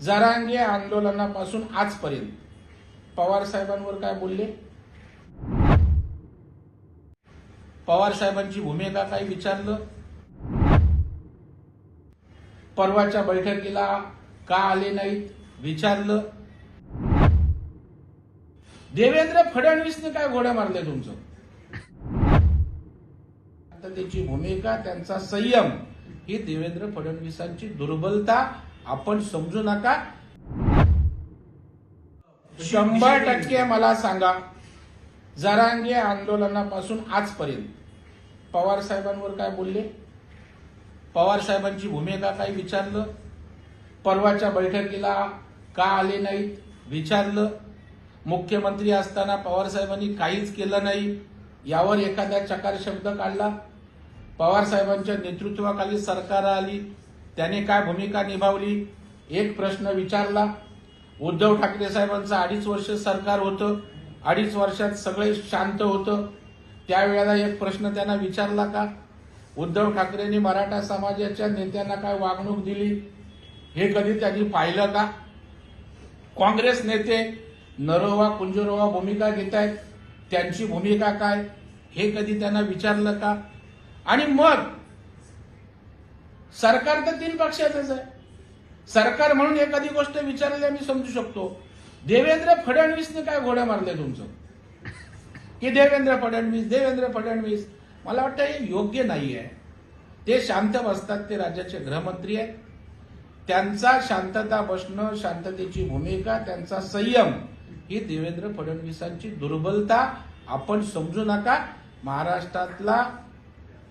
जरांगे आंदोलनापासून आजपर्यंत. पवार साहेबांवर काय बोलले? पवार साहेबांची भूमिका काय विचारलं? परवाच्या बैठकीला का आले नाहीत? विचारलं. देवेंद्र फडणवीसने काय घोड्या मारले तुमचं? आता त्याची भूमिका त्यांचा संयम ही देवेंद्र फडणवीसांची दुर्बलता आपण समजू नका. शंभर टक्के मला सांगा जरांगे आंदोलनापासून आजपर्यंत पवार साहेबांवर काय बोलले? पवार साहेबांची भूमिका काय विचारलं? परवाच्या बैठकीला का आले नाहीत? विचारलं. मुख्यमंत्री असताना पवार साहेबांनी काहीच केलं नाही. यावर एखादा चकार शब्द काढला. पवार साहेबांच्या नेतृत्वाखाली सरकार आली. त्याने काय भूमिका निभावली? एक प्रश्न विचारला. उद्धव ठाकरे साहेबांचं अडीच वर्ष सरकार होतं. अडीच वर्षात सगळे शांत होतं. त्यावेळेला एक प्रश्न त्यांना विचारला का? उद्धव ठाकरेंनी मराठा समाजाच्या नेत्यांना काय वागणूक दिली? हे कधी त्यांनी पाहिलं का? काँग्रेस नेते नरोवा कुंजरोवा भूमिका घेत आहेत त्यांची भूमिका काय? हे कधी त्यांना विचारलं का? आणि मग सरकार तर तीन पक्षाचंच आहे. सरकार म्हणून एखादी गोष्ट विचारली आम्ही समजू शकतो. देवेंद्र फडणवीसने काय घोड्या मारले तुमचं? की देवेंद्र फडणवीस देवेंद्र फडणवीस? मला वाटतं हे योग्य नाही आहे. ते शांत बसतात ते राज्याचे गृहमंत्री आहेत. त्यांचा शांतता बसणं शांततेची भूमिका त्यांचा संयम ही देवेंद्र फडणवीसांची दुर्बलता. आपण समजू नका. महाराष्ट्रातला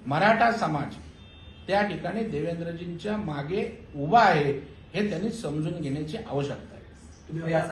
मराठा समाज त्या ठिकाणी देवेंद्रजींच्या मागे उभा आहे हे त्यांनी समजून घेण्याची आवश्यकता आहे.